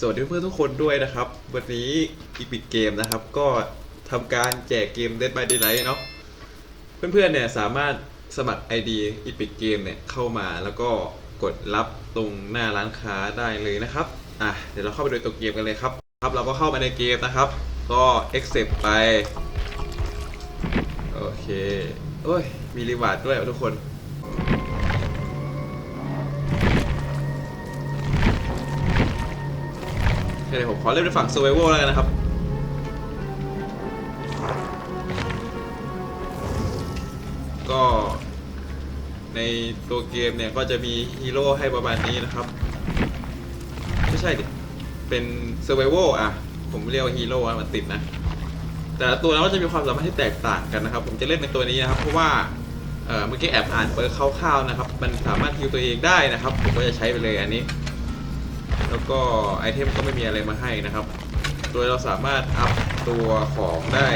สวัสดีเพื่อนทุกคนด้วยนะครับ วันนี้อีพิกเกมนะครับ ก็ทำการแจกเกม Dead by Daylight เนาะเพื่อนๆเนี่ยสามารถสมัคร ID อีพิกเกมเนี่ยเข้ามาแล้วก็กดรับตรงหน้าร้านค้าได้เลยนะครับอะเดี๋ยวเราเข้าไปดูตัวเกมกันเลยครับครับ เราก็เข้ามาในเกมนะครับ ก็ accept ไป โอเคโอ้ยมีรีวาร์ดด้วยทุกคน เดี๋ยวผมขอเล่นเป็นฝั่ง survival แล้วกันนะครับก็ในตัวเกมเนี่ยก็จะมีฮีโร่ให้ประมาณนี้นะครับ ไม่ใช่ดิ เป็น survival อะ ผมเรียกว่าฮีโร่อะมันติดนะ แต่ละตัวเราก็จะมีความสามารถที่แตกต่างกันนะครับ ผมจะเล่นเป็นตัวนี้นะครับ เพราะว่าเมื่อกี้แอบอ่านเปิร์คร่าวๆนะครับ มันสามารถฮิวตัวเองได้นะครับ ผมก็จะใช้ไปเลยอันนี้ แล้วก็ไอเทมก็ไม่มีอะไรมาให้นะครับ โดยเราสามารถอัพตัวของได้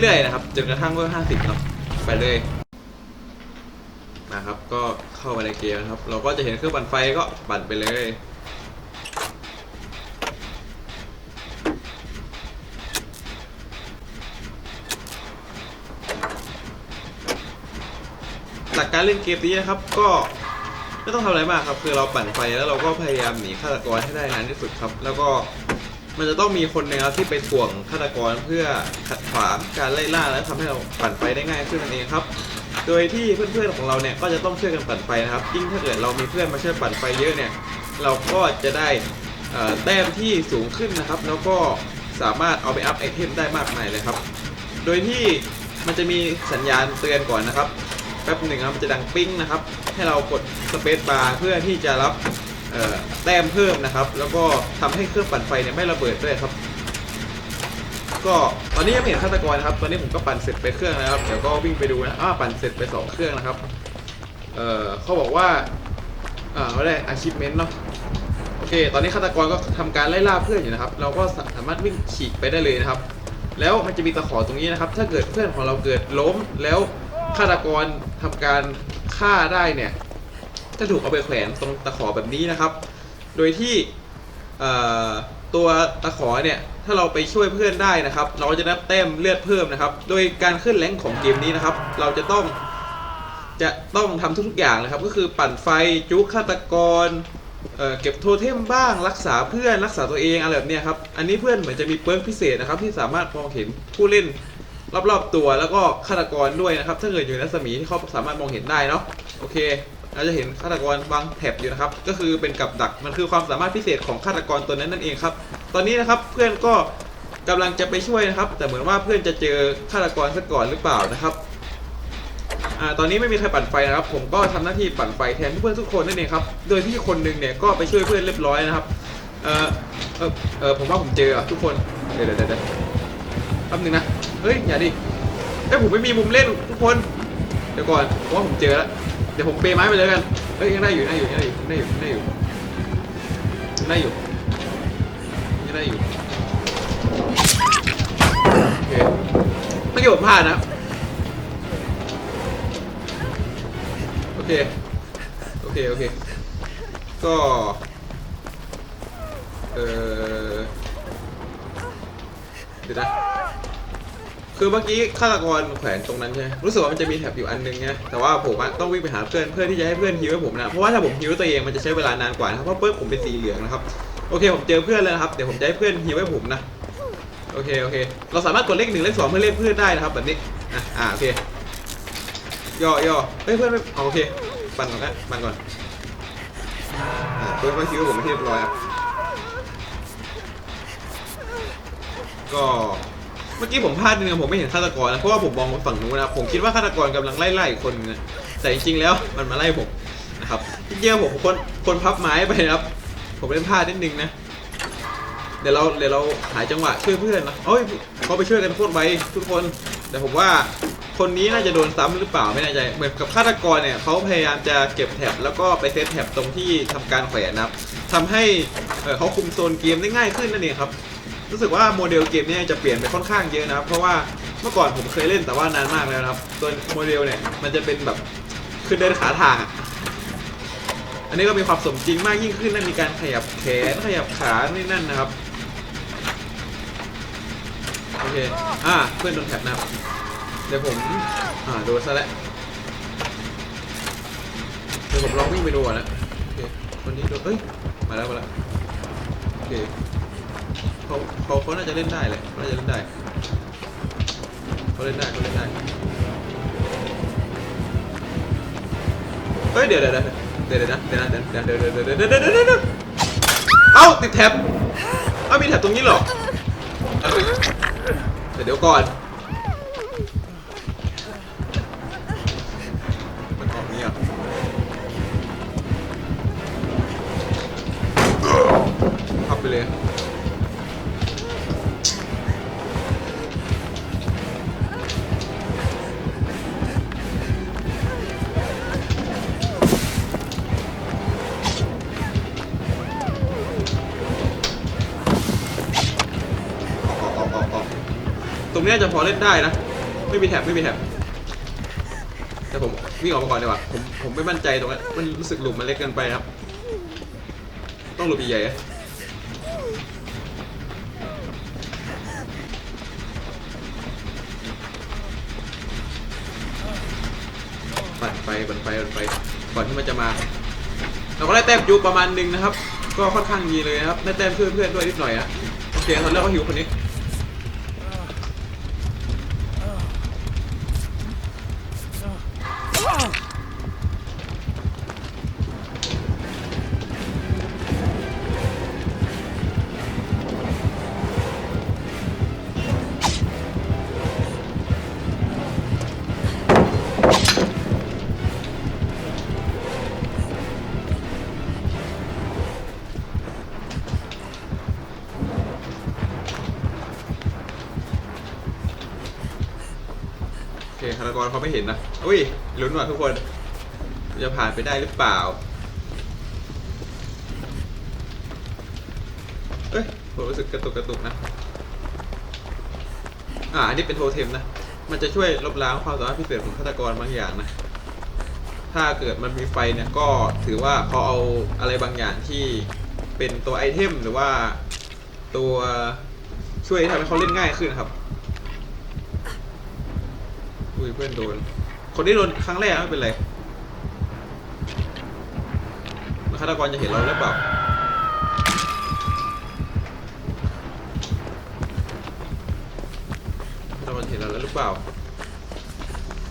เรื่อยๆนะครับ จนกระทั่งเวอร์50เนาะไปเลยนะครับ ก็เข้ามาในเกมนะครับ เราก็จะเห็นเครื่องปั่นไฟก็ปั่นไปเลยหลักการเล่นเกมนี้นะครับก็ ไม่ต้องทำอะไรมากครับ คือเราปั่นไฟแล้วเราก็พยายามหนีฆาตกรให้ได้นานที่สุดครับ แล้วก็มันจะต้องมีคนหนึงครับที่ไปถ่วงฆาตกรเพื่อขัดขวางการไล่ล่าและทำให้เราปั่นไฟได้ง่ายขึ้นนั่นเองครับ โดยที่เพื่อนๆของเราเนี่ยก็จะต้องช่วยกันปั่นไฟนะครับยิ่งถ้าเกิดเรามีเพื่อนมาช่วยปั่นไฟเยอะเนี่ยเราก็จะได้เอ่อแต้มที่สูงขึ้นนะครับ แล้วก็สามารถเอาไปอัพไอเทมได้มากมายเลยครับ โดยที่มันจะมีสัญญาณเตือนก่อนนะครับ แป๊บหนึ่งครับมันจะดังปิ้งนะครับ ให้เรากดสเปซบาร์เพื่อที่จะรับแต้มเพิ่มนะครับ แล้วก็ทำให้เครื่องปั่นไฟเนี่ยไม่ระเบิดด้วยครับ ก็ตอนนี้ยังไม่เห็นฆาตกรนะครับ ตอนนี้ผมก็ปั่นเสร็จไปเครื่องแล้วครับ เดี๋ยวก็วิ่งไปดูนะอ้าปั่นเสร็จไปสองเครื่องนะครับ เอ่อเขาบอกว่าอ่าไม่ได้ achievement เนาะโอเค ตอนนี้ฆาตกรก็ทำการไล่ล่าเพื่อนอยู่นะครับ เราก็สามารถวิ่งฉีกไปได้เลยนะครับ แล้วมันจะมีตะขอตรงนี้นะครับ ถ้าเกิดเพื่อนของเราเกิดล้มแล้ว ฆาตกรทำการฆ่าได้เนี่ย จะถูกเอาไปแขวนตรงตะขอแบบนี้นะครับ โดยที่ตัวตะขอเนี่ย ถ้าเราไปช่วยเพื่อนได้นะครับ เราจะได้แต้มเลือดเพิ่มนะครับ โดยการขึ้นแรงของเกมนี้นะครับ เราจะต้องจะต้องทำทุกๆอย่างนะครับ ก็คือปั่นไฟจุกฆาตกรเเก็บโทเทมบ้างรักษาเพื่อนรักษาตัวเองอะไรแบบนี้ครับ อันนี้เพื่อนเหมือนจะมีเปิร์กพิเศษนะครับ ที่สามารถมองเห็นผู้เล่น รอบๆตัวแล้วก็ฆาตกรด้วยนะครับ ถ้าเกิดอยู่ในรัศมีที่เขาสามารถมองเห็นได้เนาะโอเคเราจะเห็นฆาตกรวางแถบอยู่นะครับ ก็คือเป็นกับดักมันคือความสามารถพิเศษของฆาตกรตัวนั้นนั่นเองครับ ตอนนี้นะครับเพื่อนก็กำลังจะไปช่วยนะครับ แต่เหมือนว่าเพื่อนจะเจอฆาตกรซะก่อนหรือเปล่านะครับอ่าตอนนี้ไม่มีใครปั่นไฟนะครับ ผมก็ทำหน้าที่ปั่นไฟแทนเพื่อนทุกคนนั่นเองครับ โดยที่คนหนึ่งเนี่ยก็ไปช่วยเพื่อนเรียบร้อยนะครับ เออเออเออผมว่าผมเจออะทุกคน เดี๋ยวเดี๋ยวเดี๋ยวแป๊บนึงนะ เฮ้ยอย่าดิเอ้ยผมไม่มีมุมเล่นทุกคน เดี๋ยวก่อนผมว่าผมเจอแล้ว เดี๋ยวผมเปย์ไม้ไปเลยกัน เฮ้ยยังได้อยู่ยังได้อยู่ยังได้อยู่ยังได้อยู่ยังได้อยู่ยังได้อยู่ยังได้อยู่โอเคไม่เกี่ยวกับพลาดนะ โอเค โอเค โอเค ก็ เออเดี๋ยวนะ คือเมื่อกี้ฆาตกรแขวนตรงนั้นใช่ไหมรู้สึกว่ามันจะมีแถบอยู่อันนึงไงแต่ว่าผมอะต้องวิ่งไปหาเพื่อนเพื่อที่จะให้เพื่อนฮิวให้ผมนะเพราะว่าถ้าผมฮิวตัวเองมันจะใช้เวลานานกว่านะครับเพราะเพื่อนผมเป็นสีเหลืองนะครับโอเคผมเจอเพื่อนแล้วนะครับเดี๋ยวผมจะให้เพื่อนฮิวให้ผมนะโอเคโอเค เราสามารถกดเลขหนึ่งเลขสองเพื่อเรียกเพื่อนได้นะครับแบบนี้อะอ่าโอเคย่อย่อเฮ้ยเพื่อนไม่เอาโอเคปั่นก่อนนะปั่นก่อนอ่าเพื่อนก็คิวผมไม่เรียบร้อยครับก็ มื่อกี้ผมพลาดนึงผมไม่เห็นฆาตกรนะเพราะว่าผมมองฝั่งนู้นนะผมคิดว่าฆาตกรกำลังไล่ไล่คนนะแต่จริงๆแล้วมันมาไล่ผมนะครับจริงๆผมคนคนพับไม้ไปนะครับ ผมเล่นพลาดนิดนึงนะเดี๋ยวเราเดี๋ยวเราหาจังหวะช่วยเพื่อนนะเอ้ยเขาไปช่วยกันโคตรไวทุกคน แต่ผมว่าคนนี้น่าจะโดนซ้ำหรือเปล่าไม่แน่ใจเหมือนกับฆาตกรเนี่ยเขาพยายามจะเก็บแถบแล้วก็ไปเซตแถบตรงที่ทำการแขวนนะครับทำให้เเขาคุมโซนเกมได้ง่ายขึ้นนั่นเองครับ รู้สึกว่าโมเดลเกมเนี่ยจะเปลี่ยนไปค่อนข้างเยอะนะครับ เพราะว่าเมื่อก่อนผมเคยเล่นแต่ว่านานมากแล้วนะครับ ตัวโมเดลเนี่ยมันจะเป็นแบบคือเดินขาทางอะอันนี้ก็มีความสมจริงมากยิ่งขึ้นนะมีการขยับแขนขยับขานี่นั่นนะครับโอเคอ่าเพื่อนโดนแท็บนะครับเดี๋ยวผมอ่าโดนซะแล้วเดี๋ยวผมลองวิ่งไปดูก่อนนะโอเคคนนี้โดนเอ้ยมาแล้วมาแล้วโอเค เขาเขาเขาน่าจะเล่นได้เลยเาน่าจะเล่นได้เขาเล่นได้เขาเล่นได้เฮ้ยเดี๋ยวเดี๋ยวเดี๋ยวเดี๋ยวนะเดี๋ยวนะเดี๋ยวเดี๋ยวเดี๋ยวเดี๋ยวเดี๋ยวเดี๋ยวเอ้าติดแท็บเอ้ามีแท็บตรงนี้หรอเดี๋ยวก่อนมันออกนี้อะไปเลย รงเนี้ยจะพอเล่นได้นะ ไม่มีแท็บไม่มีแท็บแต่ผมวิ่งออกมาก่อนดีกว่าผมผมไม่มั่นใจตรงนั้นมันรู้สึกหลุมมันเล็กเกินไปครับ ต้องหลุมใหญ่ๆอะปั่นไปปั่นไปปั่นไปก่อนที่มันจะมา เราก็ได้แต้มยูประมาณหนึ่งนะครับ ก็ค่อนข้างดีเลยนะครับได้แต้มเพื่อนเพื่อนด้วยนิดหน่อยนะโอเคตอนแรกก็หิวคนนี้ ฆาตกรเขาไม่เห็นนะ อุ้ยลุ้นว่ะทุกคน จะผ่านไปได้หรือเปล่า เอ้ยผมรู้สึกกระตุกกระตุกนะ อ่าอันนี้เป็นโทเทมนะ มันจะช่วยลบล้างความสามารถพิเศษของฆาตกรบางอย่างนะ ถ้าเกิดมันมีไฟเนี่ยก็ถือว่าเขาเอาอะไรบางอย่างที่เป็นตัวไอเทมหรือว่าตัวช่วยทำให้เขาเล่นง่ายขึ้นครับ อุ้ยเพื่อนโดน คนที่โดนครั้งแรกไม่เป็นไรแล้วฆาตกรจะเห็นเราหรือเปล่าฆาตกรเห็นเราแล้วหรือเปล่า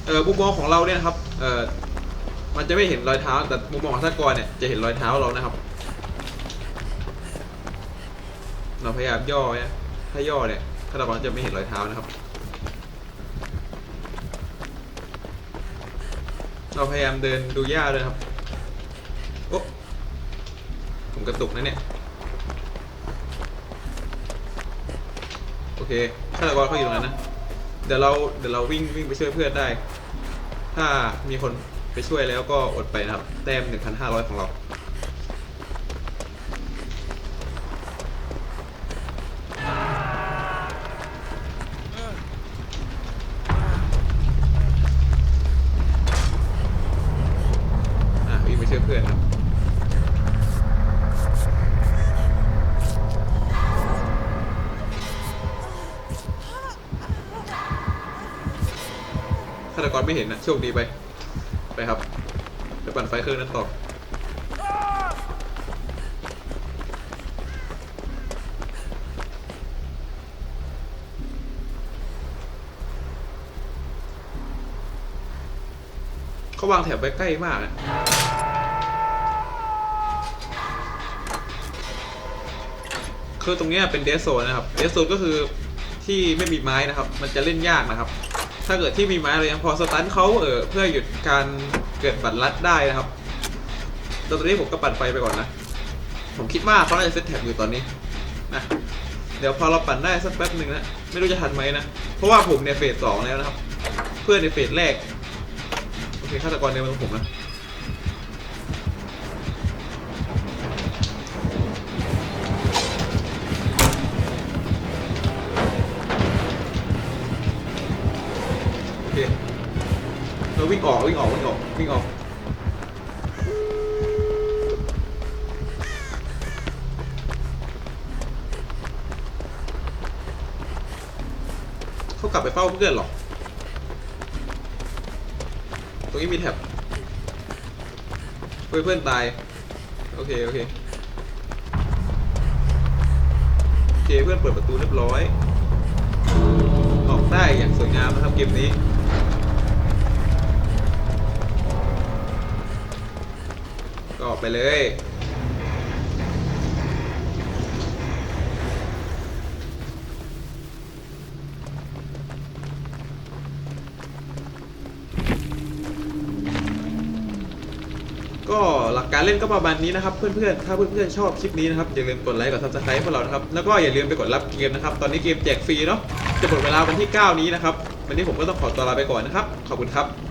เออมุมมองของเราเนี่ยนะครับ เออมันจะไม่เห็นรอยเท้า แต่มุมมองของฆาตกรเนี่ยจะเห็นรอยเท้าเรานะครับ เราพยายามย่อเนี่ยถ้าย่อเนี่ยฆาตกรจะไม่เห็นรอยเท้านะครับ เราพยายามเดินดูหญ้าเลยครับ โอ้ผมกระตุกนะเนี่ย โอเคฆาตกรเขาอยู่ตรงนั้นนะ เดี๋ยวเราเดี๋ยวเราวิ่งวิ่งไปช่วยเพื่อนได้ ถ้ามีคนไปช่วยแล้วก็อดไปนะครับ แต้ม 1,500 ของเรา พื่อนฆาตกรไม่เห็นนะโชคดีไป ไปครับ ไปปั่นไฟเครื่องนั้นต่อเขาวางแถบไว้ใกล้มากอะ คือตรงเนี้ยเป็นเดสโซนนะครับ เดสโซนก็คือที่ไม่มีไม้นะครับ มันจะเล่นยากนะครับ ถ้าเกิดที่มีไม้เรายังพอสตันเขาเออเพื่อหยุดการเกิดบัตรลัดได้นะครับ ตอนนี้ผมก็ปั่นไฟไปก่อนนะ ผมคิดว่าเขาน่าจะเซตแท็บอยู่ตอนนี้นะเดี๋ยวพอเราปั่นได้สักแป๊บหนึ่งนะ ไม่รู้จะทันไหมนะ เพราะว่าผมเนี่ยเฟสสองแล้วนะครับ เพื่อนในเฟสแรก โอเคฆาตกรเดินมาตรงผมนะ วิ่งออกวิ่งออกวิ่งออกวิ่งออกเขากลับไปเฝ้าเพื่อนหรอตรงนี้มีแท็บเพื่อนตาย โอเค โอเค โอเค เพื่อนเปิดประตูเรียบร้อย ออกได้อย่างสวยงามนะครับเกมนี้ ไปเลย ก็หลักการเล่นก็ประมาณนี้นะครับ เพื่อนๆ ถ้าเพื่อนๆชอบคลิปนี้นะครับ อย่าลืมกดไลค์กดซับสไครต์พวกเรานะครับ แล้วก็อย่าลืมไปกดรับเกมนะครับ ตอนนี้เกมแจกฟรีเนาะจะหมดเวลาวันที่ 9 นี้นะครับ วันนี้ผมก็ต้องขอตัวลาไปก่อนนะครับ ขอบคุณครับ